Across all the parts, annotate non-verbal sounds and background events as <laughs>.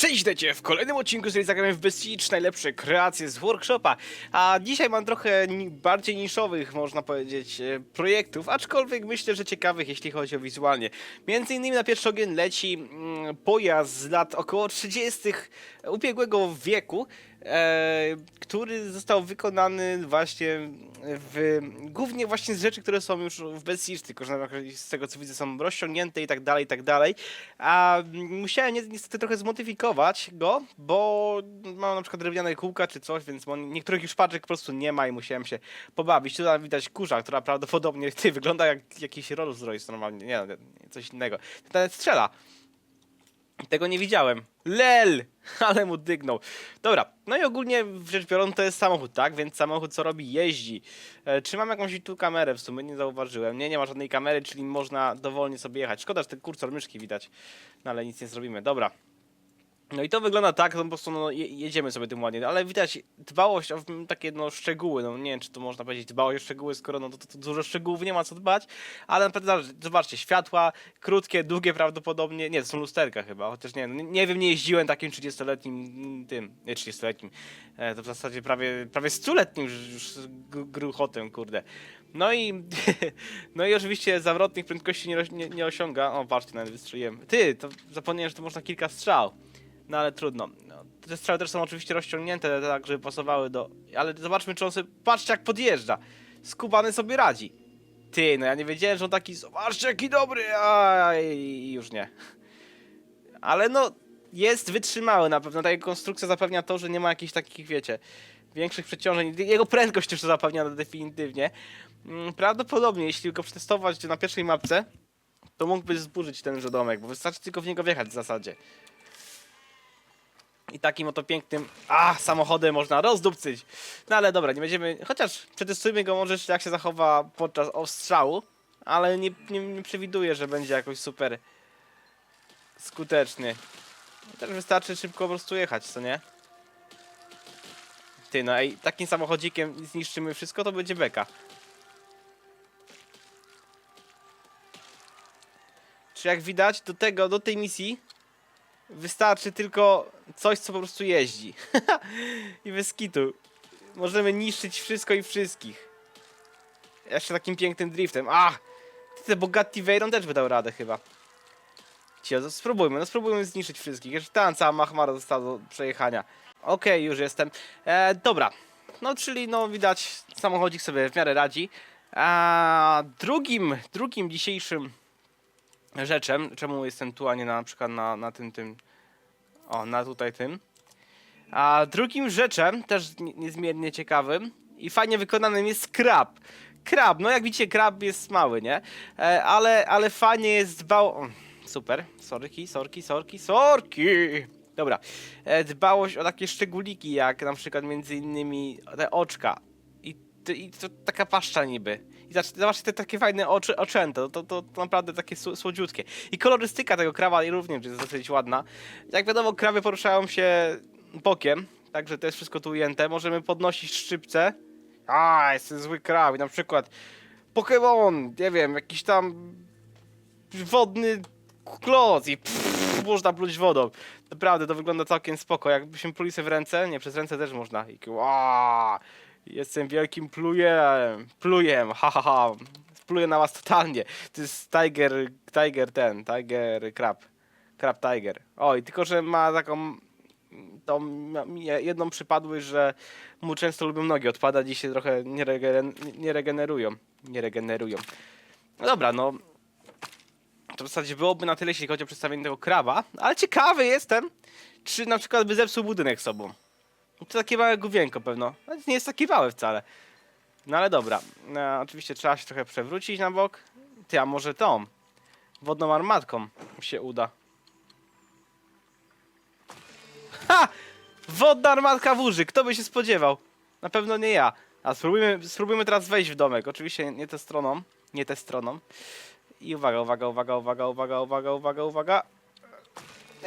Cześć, witajcie w kolejnym odcinku serii Zagramy w Besiege, najlepsze kreacje z workshopa. A dzisiaj mam trochę bardziej niszowych, można powiedzieć, e, projektów, aczkolwiek myślę, że ciekawych, jeśli chodzi o wizualnie. Między innymi na pierwszy ogień leci mm, pojazd z lat około 30. ubiegłego wieku, który został wykonany właśnie w, głównie właśnie z rzeczy, które są już w Besiege, tylko że z tego co widzę są rozciągnięte i tak dalej, i tak dalej. A musiałem ni- niestety trochę zmodyfikować go, bo mam na przykład drewniane kółka czy coś, więc niektórych już paczek po prostu nie ma i musiałem się pobawić. Tutaj widać kurza, która prawdopodobnie ty, <laughs> wygląda jak jakiś Rolls Royce normalnie, nie, coś innego. Nawet strzela. Tego nie widziałem. Lel! <laughs> Ale mu dygnął. Dobra, no i ogólnie rzecz biorąc to jest samochód, tak? Więc samochód co robi? Jeździ. E, czy mam jakąś tu kamerę w sumie? Nie zauważyłem. Nie, nie ma żadnej kamery, czyli można dowolnie sobie jechać. Szkoda, że ten kursor myszki widać. No ale nic nie zrobimy. Dobra. No i to wygląda tak, no po prostu no, je, jedziemy sobie tym ładnie, ale widać dbałość o takie no szczegóły, no nie wiem czy to można powiedzieć dbałość o szczegóły, skoro no to, to, to dużo szczegółów nie ma co dbać, ale naprawdę zobacz- zobaczcie, światła, krótkie, długie prawdopodobnie, nie, to są lusterka chyba, chociaż nie, no, nie wiem, nie jeździłem takim 30-letnim mm, tym, nie 30-letnim, e, to w zasadzie prawie, prawie 100-letnim już, już gru- gruchotem, kurde. No i, <laughs> no i oczywiście zawrotnych prędkości nie, nie, nie osiąga, o patrzcie, nawet wystrzeliłem, ty, to zapomniałem, że to można kilka strzał. No ale trudno. No, te strzały też są oczywiście rozciągnięte tak, żeby pasowały do... Ale zobaczmy, czy on sobie... Patrzcie, jak podjeżdża. Skubany sobie radzi. Ty, no ja nie wiedziałem, że on taki... Zobaczcie, jaki dobry! A i już nie. Ale no, jest wytrzymały na pewno. Ta jego konstrukcja zapewnia to, że nie ma jakichś takich, wiecie, większych przeciążeń. Jego prędkość też to zapewnia definitywnie. Mm, Prawdopodobnie, jeśli go przetestować na pierwszej mapce, to mógłby zburzyć tenże domek, bo wystarczy tylko w niego wjechać w zasadzie. I takim oto pięknym a, samochodem można rozdupcyć. No ale dobra, nie będziemy. Chociaż przetestujmy go może jak się zachowa podczas ostrzału, ale nie, nie, nie przewiduję, że będzie jakoś super skuteczny. Też wystarczy szybko po prostu jechać, co nie? Ty, no i takim samochodzikiem zniszczymy wszystko, to będzie beka. Czy jak widać, do tego, do tej misji Wystarczy tylko coś, co po prostu jeździ. <laughs> I bez kitu. Możemy niszczyć wszystko i wszystkich. Jeszcze takim pięknym driftem. Ach! Te Bugatti Veyron też by dał radę chyba. Cio, spróbujmy, no spróbujmy zniszczyć wszystkich. Jeszcze tam cała machmara została do przejechania. Okej, już jestem. E, dobra. No, czyli no widać, samochodzik sobie w miarę radzi. A drugim, drugim dzisiejszym rzeczem, czemu jestem tu, a nie na, na przykład na, na tym, tym, o, na tutaj tym. A drugim rzeczem, też nie- niezmiernie ciekawym i fajnie wykonanym jest krab. Krab, no jak widzicie, krab jest mały, nie? E, ale, ale fajnie jest dbał... Super, sorki, sorki, sorki, sorki! Dobra, e, dbałość o takie szczególiki, jak na przykład między innymi te oczka. I, i to taka paszcza niby. I zobacz- zobaczcie te takie fajne oczy, oczęto, to, to, to naprawdę takie sł- słodziutkie. I kolorystyka tego krawa również jest dosyć ładna. Jak wiadomo, krawy poruszają się bokiem, także to jest wszystko tu ujęte. Możemy podnosić szczypce. A, jest ten zły kraw. I na przykład Pokémon, nie wiem, jakiś tam wodny kloc i pff, można pluć wodą. Naprawdę, to wygląda całkiem spoko. Jakbyśmy pluli sobie w ręce, nie, przez ręce też można. I Aaaa, jestem wielkim plujem, plujem, ha ha ha. Pluję na was totalnie. To jest Tiger, Tiger ten, Tiger Crab. Crab Tiger. Oj, tylko że ma taką tą jedną przypadłość, że mu często lubią nogi odpadać i się trochę nie, regen, nie regenerują. Nie regenerują. No dobra, no. To w zasadzie byłoby na tyle, jeśli chodzi o przedstawienie tego krawa, ale ciekawy jestem, czy na przykład by zepsuł budynek sobą. To takie małe główienko pewno. No, nie jest takie małe wcale. No ale dobra. No, oczywiście trzeba się trochę przewrócić na bok. Ty, a może tą wodną armatką się uda. Ha! Wodna armatka burzy. Kto by się spodziewał? Na pewno nie ja. A spróbujmy, spróbujmy teraz wejść w domek. Oczywiście nie, nie tę stroną. Nie tę stroną. I uwaga, uwaga, uwaga, uwaga, uwaga, uwaga, uwaga, uwaga.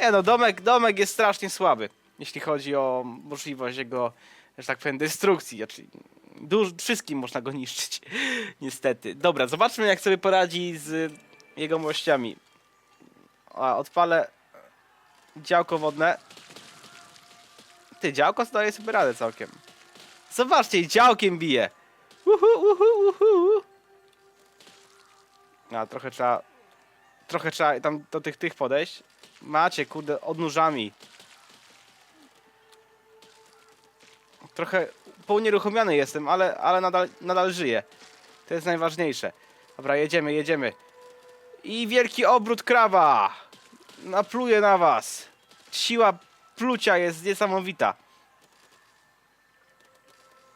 Nie no, domek, domek jest strasznie słaby, jeśli chodzi o możliwość jego, że tak powiem, destrukcji. Znaczy, duż, wszystkim można go niszczyć, <laughs> niestety. Dobra, zobaczmy jak sobie poradzi z jego mościami. A, odpalę działko wodne. Ty, działko daje sobie radę całkiem. Zobaczcie, działkiem bije. Uhu, uhu, uhu. A, trochę trzeba... Trochę trzeba tam do tych tych podejść. Macie, kurde, odnóżami. Trochę pounieruchomiony jestem, ale, ale nadal, nadal żyję. To jest najważniejsze. Dobra, jedziemy, jedziemy. I wielki obrót krawa. Napluję na was. Siła plucia jest niesamowita.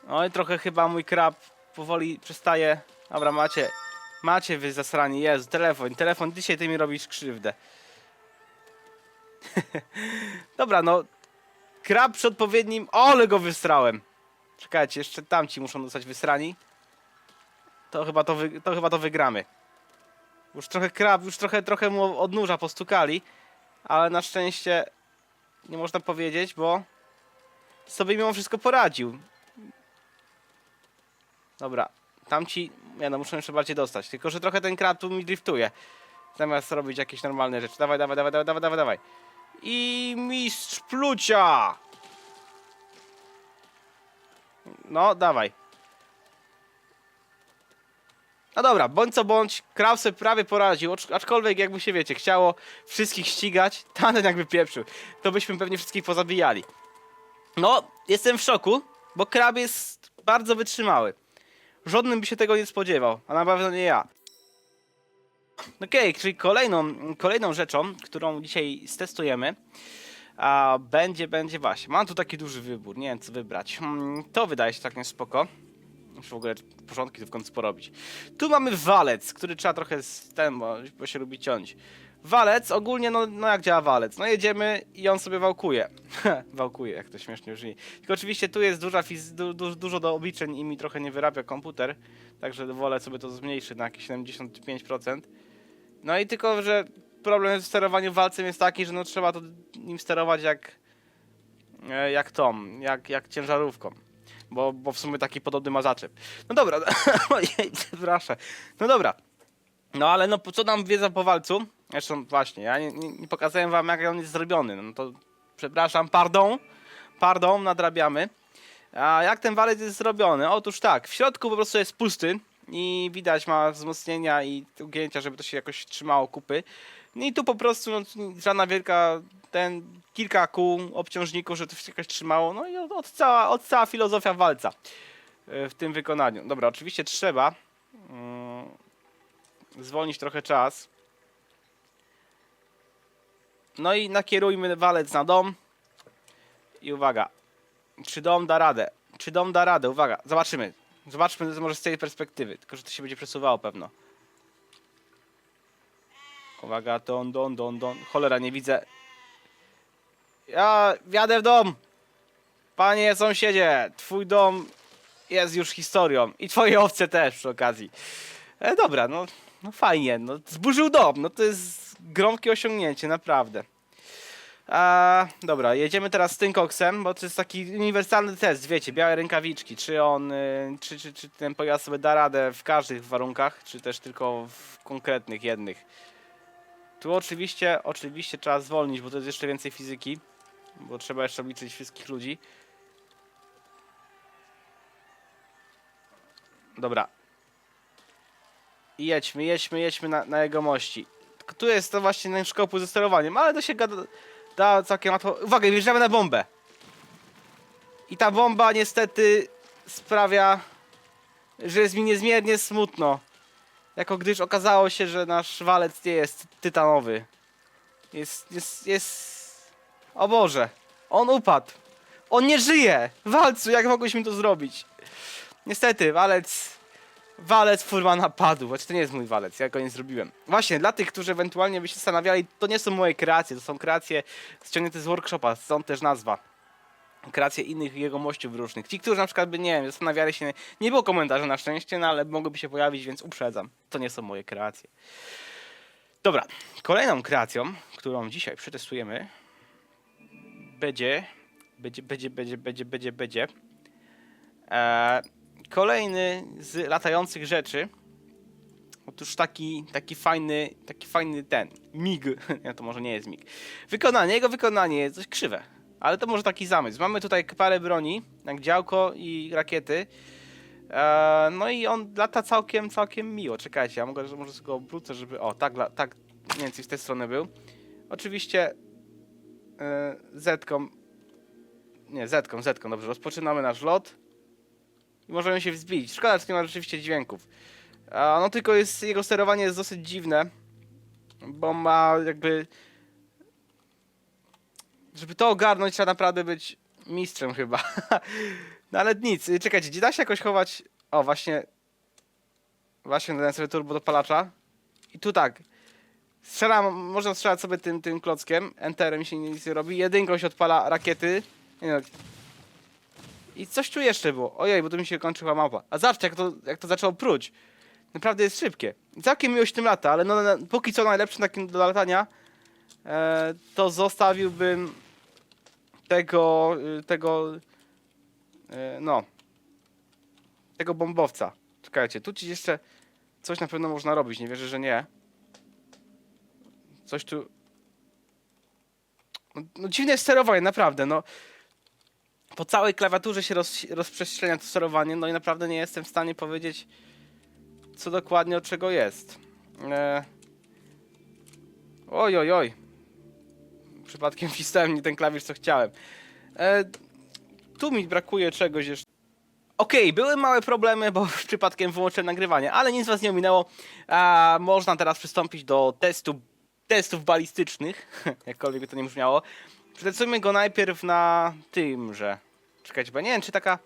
Oj, trochę chyba mój krab powoli przestaje. Dobra, macie. Macie wy zasrani. Jezu, telefon. Telefon, dzisiaj ty mi robisz krzywdę. <laughs> Dobra, no. Krab przy odpowiednim... Ale go wystrałem. Czekajcie, jeszcze tamci muszą dostać wysrani. To chyba to, wy... to chyba to wygramy. Już trochę krab, już trochę, trochę mu od postukali. Ale na szczęście nie można powiedzieć, bo sobie mimo wszystko poradził. Dobra, tamci, ja no muszę jeszcze bardziej dostać. Tylko, że trochę ten krab tu mi driftuje. Zamiast robić jakieś normalne rzeczy. Dawaj, dawaj, dawaj, dawaj, dawaj, dawaj. I mistrz plucia! No, dawaj. No dobra, bądź co bądź, Kraus sobie prawie poradził, acz- aczkolwiek jakby się wiecie, chciało wszystkich ścigać, <laughs> tamten jakby pieprzył, to byśmy pewnie wszystkich pozabijali. No, jestem w szoku, bo krab jest bardzo wytrzymały. Żadnym by się tego nie spodziewał, a na pewno nie ja. Okej, czyli kolejną, kolejną rzeczą, którą dzisiaj stestujemy, a będzie, będzie właśnie. Mam tu taki duży wybór, nie wiem co wybrać. Hmm, to wydaje się całkiem spoko. Muszę w ogóle porządki tu w końcu porobić. Tu mamy walec, który trzeba trochę z ten, bo, bo się lubi ciąć. Walec, ogólnie, no, no jak działa walec? No jedziemy i on sobie wałkuje. <laughs> wałkuje, jak to śmiesznie brzmi. Tylko oczywiście tu jest duża fiz- du du dużo do obliczeń i mi trochę nie wyrabia komputer, także wolę sobie to zmniejszyć na jakieś 75%. No i tylko, że problem w sterowaniu walcem jest taki, że no trzeba to nim sterować jak e, jak tą, jak, jak ciężarówką. Bo, bo w sumie taki podobny ma zaczep. No dobra, <laughs> ojej, przepraszam. No dobra. No ale no co nam wiedza po walcu? Zresztą właśnie, ja nie, nie, nie pokazałem wam jak on jest zrobiony. No to przepraszam, pardon. Pardon, nadrabiamy. A jak ten walec jest zrobiony? Otóż tak, w środku po prostu jest pusty i widać ma wzmocnienia i ugięcia, żeby to się jakoś trzymało kupy. No i tu po prostu no, żadna wielka, ten kilka kół obciążników, żeby to się jakoś trzymało. No i od, od, cała, od cała filozofia walca e, w tym wykonaniu. Dobra, oczywiście trzeba mm, zwolnić trochę czas. No i nakierujmy walec na dom. I uwaga, czy dom da radę? Czy dom da radę? Uwaga, zobaczymy. Zobaczmy może z tej perspektywy, tylko że to się będzie przesuwało pewno. Uwaga, don, don, don, don. Cholera, nie widzę. Ja wjadę w dom. Panie sąsiedzie, twój dom jest już historią. I twoje owce też przy okazji. E, dobra, no, no fajnie. No, zburzył dom. No to jest gromkie osiągnięcie, naprawdę. A, dobra, jedziemy teraz z tym koksem, bo to jest taki uniwersalny test, wiecie, białe rękawiczki, czy on, y, czy, czy, czy ten pojazd sobie da radę w każdych warunkach, czy też tylko w konkretnych jednych. Tu oczywiście, oczywiście trzeba zwolnić, bo to jest jeszcze więcej fizyki, bo trzeba jeszcze obliczyć wszystkich ludzi. Dobra. I jedźmy, jedźmy, jedźmy na, na jego mości. Tu jest to właśnie ten szkopuł ze sterowaniem, ale to się gada, da całkiem łatwo. Uwaga, wjeżdżamy na bombę. I ta bomba niestety sprawia, że jest mi niezmiernie smutno. Jako gdyż okazało się, że nasz walec nie jest tytanowy. Jest, jest, jest... O Boże, on upadł. On nie żyje! Walcu, jak mogłyśmy to zrobić? Niestety, walec... Walec Furmana padł, choć to nie jest mój walec, ja go nie zrobiłem. Właśnie, dla tych, którzy ewentualnie by się zastanawiali, to nie są moje kreacje, to są kreacje ściągnięte z workshopa, stąd też nazwa. Kreacje innych jego mościów różnych. Ci, którzy na przykład by, nie wiem, zastanawiali się, nie było komentarzy na szczęście, no ale mogłyby się pojawić, więc uprzedzam. To nie są moje kreacje. Dobra, kolejną kreacją, którą dzisiaj przetestujemy, będzie, będzie, będzie, będzie, będzie, będzie, będzie, e, kolejny z latających rzeczy. Otóż taki, taki fajny, taki fajny ten, mig, <laughs> nie, to może nie jest mig. Wykonanie, jego wykonanie jest dość krzywe. Ale to może taki zamysł. Mamy tutaj parę broni, jak działko i rakiety. E, no i on lata całkiem, całkiem miło. Czekajcie, ja mogę, może go obrócę, żeby... O, tak, tak mniej więcej z tej strony był. Oczywiście Zetką... Nie, Zetką, Zetką, dobrze. Rozpoczynamy nasz lot. I możemy się wzbić. Szkoda, że nie ma rzeczywiście dźwięków. A, no tylko jest, jego sterowanie jest dosyć dziwne. Bo ma jakby... Żeby to ogarnąć, trzeba naprawdę być mistrzem chyba. <laughs> no ale nic, czekajcie, gdzie da się jakoś chować... O, właśnie... Właśnie dodałem sobie turbo dopalacza. I tu tak. Strzelam, można strzelać sobie tym, tym klockiem. Enterem się nic nie robi. Jedynką się odpala rakiety. Nie no. I coś tu jeszcze było. Ojej, bo tu mi się kończyła mapa. A zobaczcie, jak to, jak to zaczęło pruć. Naprawdę jest szybkie. Całkiem miło się tym lata, ale no, na, póki co najlepszym takim do latania e, to zostawiłbym tego, y, tego, e, no, tego bombowca. Czekajcie, tu ci jeszcze coś na pewno można robić, nie wierzę, że nie. Coś tu... No, no dziwne sterowanie, naprawdę, no. Po całej klawiaturze się roz, rozprzestrzenia to sterowanie, no i naprawdę nie jestem w stanie powiedzieć, co dokładnie od czego jest. E... Oj, oj, oj. Przypadkiem <laughs> wcisnąłem nie ten klawisz, co chciałem. E... Tu mi brakuje czegoś jeszcze. Okej, były małe problemy, bo <laughs> przypadkiem wyłączyłem nagrywanie, ale nic was nie ominęło. Można teraz przystąpić do testu, testów balistycznych, <laughs> jakkolwiek by to nie brzmiało. Przetestujmy go najpierw na tymże. Czekajcie, bo nie wiem, czy taka...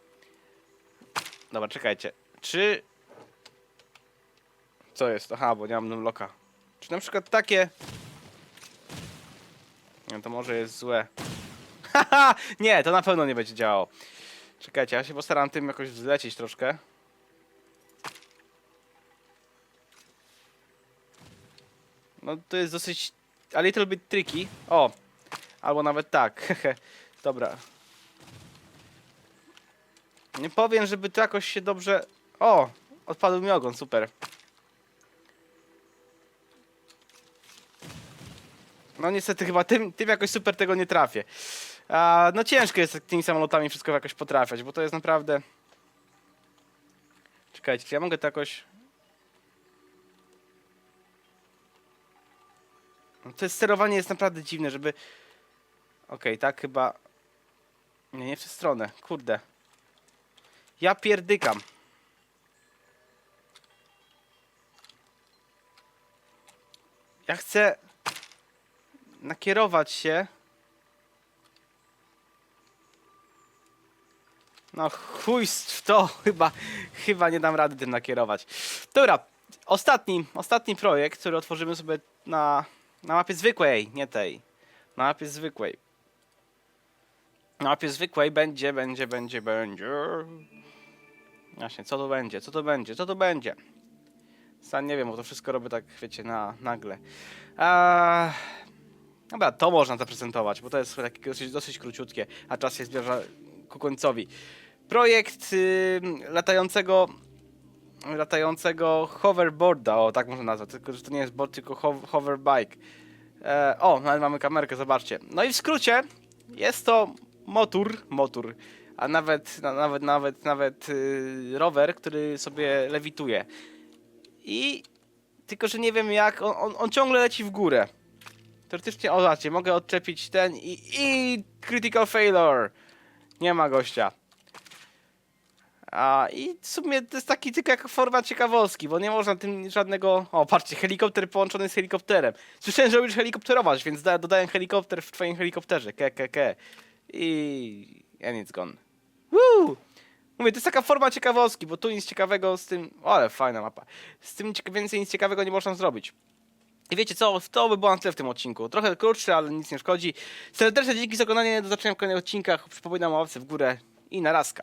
Dobra, czekajcie. Czy... Co jest? Aha, bo nie mam numloka. Czy na przykład takie... Nie, to może jest złe. <laughs> Haha! nie, to na pewno nie będzie działało. Czekajcie, ja się postaram tym jakoś zlecieć troszkę. No to jest dosyć... a little bit tricky. O! Albo nawet tak. <laughs> Dobra. Nie powiem, żeby to jakoś się dobrze... O! Odpadł mi ogon, super. No niestety chyba tym, tym jakoś super tego nie trafię. A, no ciężko jest tymi samolotami wszystko jakoś potrafiać, bo to jest naprawdę... Czekajcie, czy ja mogę to jakoś... No to jest, sterowanie jest naprawdę dziwne, żeby... Okej, tak chyba... Nie, nie w tę stronę, kurde. Ja pierdykam. Ja chcę nakierować się. No chuj w to, <laughs> chyba, chyba nie dam rady tym nakierować. Dobra, ostatni, ostatni projekt, który otworzymy sobie na, na mapie zwykłej, nie tej. Na mapie zwykłej. Na mapie zwykłej będzie, będzie, będzie, będzie. Właśnie, co to będzie, co to będzie, co to będzie? Sam nie wiem, bo to wszystko robię tak, wiecie, na nagle. A... Dobra, to można zaprezentować, bo to jest takie dosyć, dosyć króciutkie, a czas się zbliża ku końcowi. Projekt y, latającego latającego hoverboarda, o tak można nazwać, tylko że to nie jest board, tylko ho hoverbike. E, o, nawet mamy kamerkę, zobaczcie. No i w skrócie jest to motor, motor, a nawet, na, nawet, nawet, nawet y, rower, który sobie lewituje. I tylko, że nie wiem jak, on, on, on ciągle leci w górę. Teoretycznie, o mogę odczepić ten i, i critical failure. Nie ma gościa. A i w sumie to jest taki tylko jak forma ciekawostki, bo nie można tym żadnego... O, patrzcie, helikopter połączony z helikopterem. Słyszałem, że lubisz helikopterować, więc da, dodałem helikopter w twoim helikopterze. Ke, ke, ke. I... and it's gone. Woo! Mówię, to jest taka forma ciekawostki, bo tu nic ciekawego z tym... Ale fajna mapa. Z tym więcej nic ciekawego nie można zrobić. I wiecie co, to by było na tyle w tym odcinku. Trochę krótszy, ale nic nie szkodzi. Serdecznie dzięki za oglądanie, do zobaczenia w kolejnych odcinkach. Przypominam o w górę i narazka.